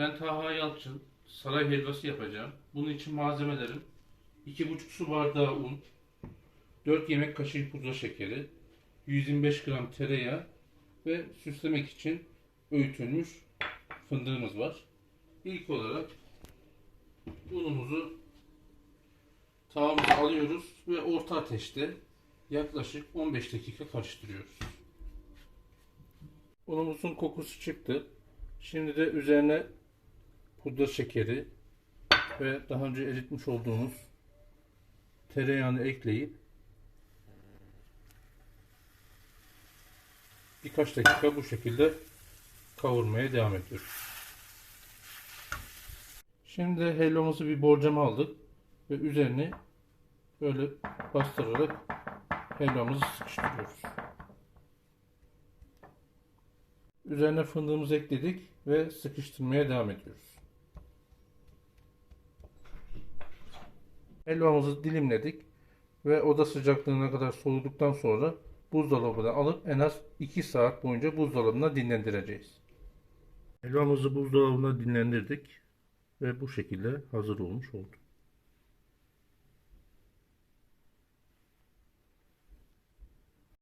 Ben Taha Yalçın. Saray helvası yapacağım. Bunun için malzemelerim 2,5 su bardağı un, 4 yemek kaşığı pudra şekeri, 125 gram tereyağı ve süslemek için öğütülmüş fındığımız var. İlk olarak unumuzu tavamıza alıyoruz ve orta ateşte yaklaşık 15 dakika karıştırıyoruz. Unumuzun kokusu çıktı. Şimdi de üzerine pudra şekeri ve daha önce eritmiş olduğumuz tereyağını ekleyip birkaç dakika bu şekilde kavurmaya devam ediyoruz. Şimdi helvamızı bir borcama aldık ve üzerine böyle bastırarak helvamızı sıkıştırıyoruz. Üzerine fındığımızı ekledik ve sıkıştırmaya devam ediyoruz. Helvamızı dilimledik ve oda sıcaklığına kadar soğuduktan sonra buzdolabına alıp en az 2 saat boyunca buzdolabına dinlendireceğiz. Helvamızı buzdolabına dinlendirdik ve bu şekilde hazır olmuş oldu.